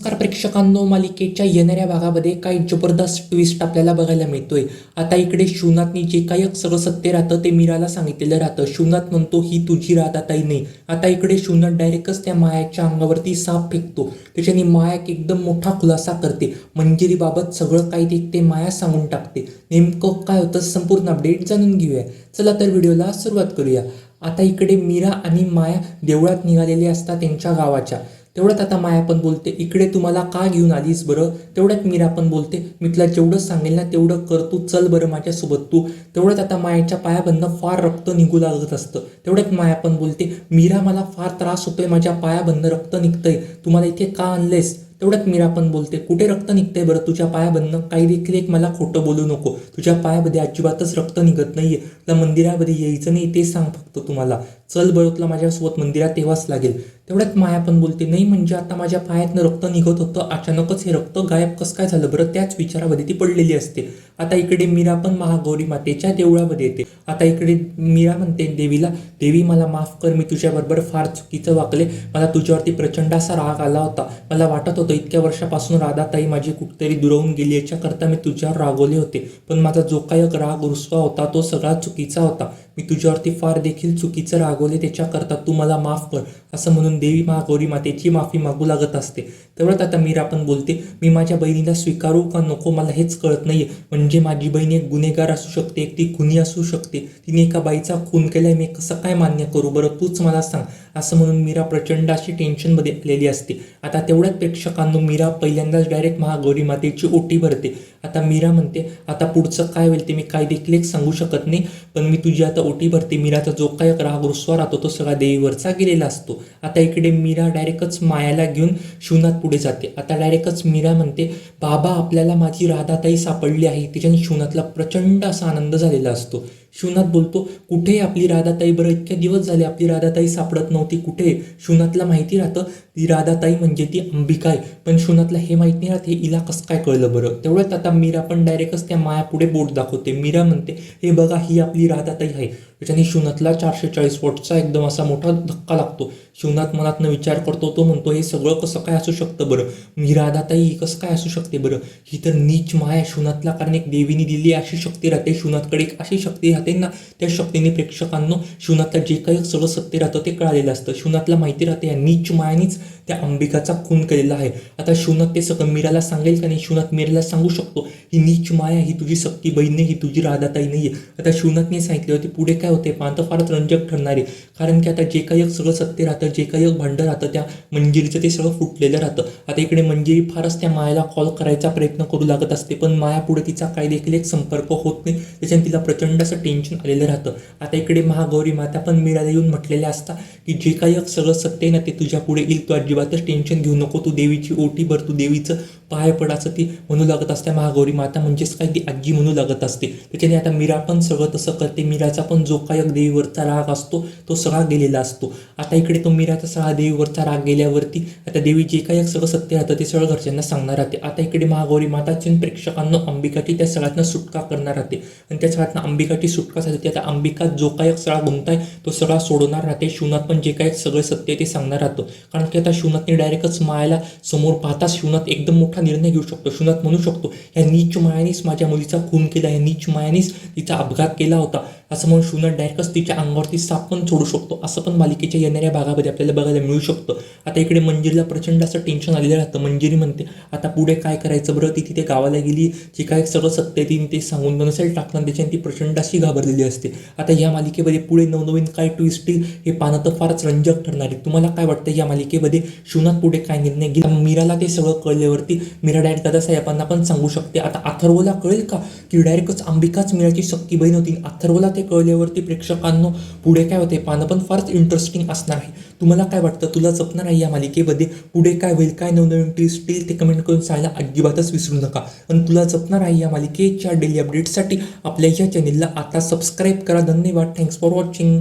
नमस्कार प्रेक्षकांनो मालिकेच्या येणाऱ्या भागामध्ये काही जबरदस्त ट्विस्ट आपल्याला बघायला मिळतोय. आता इकडे शिवनाथनी जे काही सगळं सत्य राहतं ते मीराला सांगितलेलं राहतं. शिवनाथ म्हणतो ही तुझी राधाताई नाही. आता इकडे शिवनाथ डायरेक्टच त्या मायाच्या अंगावरती साप फेकतो. त्याच्याने माया एकदम मोठा खुलासा करते. मंजिरीबाबत सगळं काही ते ते माया सांगून टाकते. नेमकं काय होतं संपूर्ण अपडेट जाणून घेऊया. चला तर व्हिडिओला सुरुवात करूया. आता इकडे मीरा आणि माया देवळात निघालेले असतात त्यांच्या गावाच्या. तेवढ्यात आता माया पण बोलते इकडे तुम्हाला का घेऊन आलीस बरं? तेवढ्यात मीरा पण बोलते मी तुला जेवढं सांगेल ना तेवढं कर तू चल बरं माझ्यासोबत तू. तेवढ्यात आता मायाच्या पायाबंद फार रक्त निघू लागत असतं. तेवढ्यात माया पण बोलते मीरा मला फार त्रास होतोय माझ्या पायाबंद रक्त निघतंय. तुम्हाला इथे का आणलेस तेवढ्यात मीरा पण बोलते कुठे रक्त निघतंय बरं? तुझ्या पायाबंद काही देखील एक मला खोटं बोलू नको. तुझ्या पायामध्ये अजिबातच रक्त निघत नाहीये. तुला मंदिरामध्ये यायचं नाही ते सांग फक्त तुम्हाला. चल बरं तुला माझ्यासोबत मंदिरात तेव्हाच लागेल. तेवढ्यात माया पण बोलते नाही म्हणजे आता माझ्या पायातनं रक्त निघत होतं. अचानकच हे रक्त गायब कसं काय झालं बरं? त्याच विचारामध्ये ती पडलेली असते. आता इकडे मीरा पण महागौरी मातेच्या देवळामध्ये येते. आता इकडे मीरा म्हणते देवीला देवी मला माफ कर मी तुझ्याबरोबर फार चुकीचं वागले. मला तुझ्यावरती प्रचंड असा राग आला होता. मला वाटत होतं इतक्या वर्षापासून राधाताई माझी कुठतरी दुरवून गेली. याच्याकरता मी तुझ्यावर रागवले होते. पण माझा जो काही एक राग रुसवा होता तो सगळा चुकीचा होता. मी तुझ्यावरती फार देखील चुकीचं रागवले त्याच्याकरता तू मला माफ कर असं म्हणून देवी महागौरी मातेची माफी मागू लागत असते. तेवढ्यात आता मीरा पण बोलते मी माझ्या बहिणीला स्वीकारू का नको मला हेच कळत नाहीये. म्हणजे माझी बहीण एक गुन्हेगार असू शकते एक ती खुनी असू शकते. तिने एका बाईचा खून केलाय मी कसं काय मान्य करू? बरं तूच मला सांग असं म्हणून मीरा प्रचंड अशी टेन्शनमध्ये आलेली असते. आता तेवढ्याच प्रेक्षकांनो मीरा पहिल्यांदाच डायरेक्ट महागौरी मातेची ओटी भरते. आता मीरा म्हणते आता पुढचं काय होईल ते मी काय देखील एक सांगू शकत नाही पण मी तुझी आता ओटी भरते. मीराचा जो काय राग रुसवा राहतो तो सगळा देवीवरचा गेलेला असतो. आता इकडे मीरा डायरेक्टच मायाला घेऊन शिवनाथ पुढे जाते. आता डायरेक्टच मीरा म्हणते बाबा आपल्याला माझी राधाताई सापडली आहे. तिच्याने शिवनाथला प्रचंड असा आनंद झालेला असतो. शिवनाथ बोलतो कुठे आहे आपली राधाताई? बरं इतके दिवस झाले आपली राधाताई सापडत नव्हती. कुठे आहे? शिवनाथला माहिती राहतं ती राधाताई म्हणजे ती अंबिका आहे. पण शिवनाथला हे माहीत नाही राहत हे हिला कसं काय कळलं बरं? तेवढ्यात आता मीरा पण डायरेक्टच त्या मायापुढे बोट दाखवते. मीरा म्हणते हे बघा ही आपली राधाताई आहे. त्याच्याने शिवनाथला चारशे चाळीस वॉटचा एकदम असा मोठा धक्का लागतो. शिवनाथ मनातनं विचार करतो तो म्हणतो हे सगळं कसं काय असू शकतं बरं? मी राधाताई ही कसं काय असू शकते बरं? ही तर नीच माया शिवनाथला कारण एक देवीने दिली अशी शक्ती राहते. शिवनाथकडे एक अशी शक्ती राहते ना त्या शक्तीने प्रेक्षकांना शिवनाथला जे काही सर्व सत्य राहतं ते कळालेलं असतं. शिवनाथला माहिती राहते या नीच मायानीच त्या अंबिकाचा खून केलेला आहे. आता शिवनाथ ते सगळं मीराला सांगेल का नाही? शिवनाथ मीराला सांगू शकतो ही नीच माया ही तुझी सक्ती बहीण नाही ही तुझी राधाताई नाही आहे आता शिवनाथने सांगितले होते पुढे काय होते पाहतं फारच रंजक ठरणार आहे. कारण की आता जे काही एक सगळं सत्य राहतं जे काही एक भांडं राहतं त्या मंजिरीचं ते सगळं फुटलेलं राहतं. आता इकडे मंजिरी फारच त्या मायाला कॉल करायचा प्रयत्न करू लागत असते पण माया पुढे तिचा काही देखील एक संपर्क होत नाही. त्याच्याने तिला प्रचंड असं टेन्शन आलेलं राहतं. आता इकडे महागौरी माता पण मीराला येऊन म्हटलेल्या असता की जे काही एक सगळं सत्य आहे ना ते तुझ्या पुढे येईल तू अजिबातच टेन्शन घेऊ नको तू देवीची ओटी भर तू देवीचं पाय पड असं ती म्हणू लागत असते महागौरी माता म्हणजेच काय? ती आजी म्हणू लागत असते. त्याच्याने आता मीरा पण सगळं तसं करते. मीराचा पण जो काय देवीवरचा राग असतो तो सगळा गेलेला असतो. आता इकडे तो मीराचा सगळा देवीवरचा राग गेल्यावरती आता देवी जे काही सगळं सत्य राहतं ते सगळं घरच्यांना सांगणार राहते. आता इकडे महागौरी माता माताची प्रेक्षकांना अंबिकाची त्या सगळ्यातनं सुटका करणार राहते. आणि त्या सगळ्यातनं अंबिकाची सुटका झाली आता अंबिका जो काय सगळा गुंताय तो सगळा सोडवणार राहते. शिवनाथ पण जे काय सगळं सत्य ते सांगणार राहतो. कारण की आता शिव शिवनाथने डायरेक्टच मायाला समोर पाहताच शिवनाथ एकदम मोठा निर्णय घेऊ शकतो. शिवनाथ म्हणू शकतो या नीच मायानेच माझ्या मुलीचा खून केला या नीच मायानेच तिचा अपघात केला होता. असं म्हणून शिवनाथ डायरेक्टच तिच्या अंगावरती साप पण सोडू शकतो. असं पण मालिकेच्या येणाऱ्या भागामध्ये आपल्याला बघायला मिळू शकतं. आता इकडे मंजिरीला प्रचंड असं टेन्शन आलेलं राहतं. मंजिरी म्हणते आता पुढे काय करायचं बरं? ती तिथे गावाला गेली जे काय सगळं सत्य तिने ते सांगून नसेल टाकणार त्याच्याने ती प्रचंड अशी घाबरलेली असते. आता या मालिकेमध्ये पुढे नवनवीन काय ट्विस्ट येईल हे पानं तर फारच रंजक ठरणार आहे. तुम्हाला काय वाटतं या मालिकेमध्ये? शिवनाथ पुढे काय निर्णय घेत मीराला ते सगळं कळल्यावरती मीरा डायरेक्ट दादासाहेबांना पण सांगू शकते. आता अथर्वला कळेल का? की डायरेक्टच अंबिकाच मीराची सक्ती बहीण होती. अथर्वला ते कळल्यावरती प्रेक्षकांना पुढे काय होते पानं पण फारच इंटरेस्टिंग असणार आहे. तुम्हाला काय वाटतं? तुला जपणार आहे या मालिकेमध्ये? पुढे काय होईल? काय नवनवीन ट्विस्ट येईल? ते कमेंट करून सांगायला अजिबातच विसरू नका. आणि तुला जपणार आहे या मालिकेच्या डेली अपडेटसाठी आपल्या या चॅनेलला आता सबस्क्राईब करा. धन्यवाद. Thanks for watching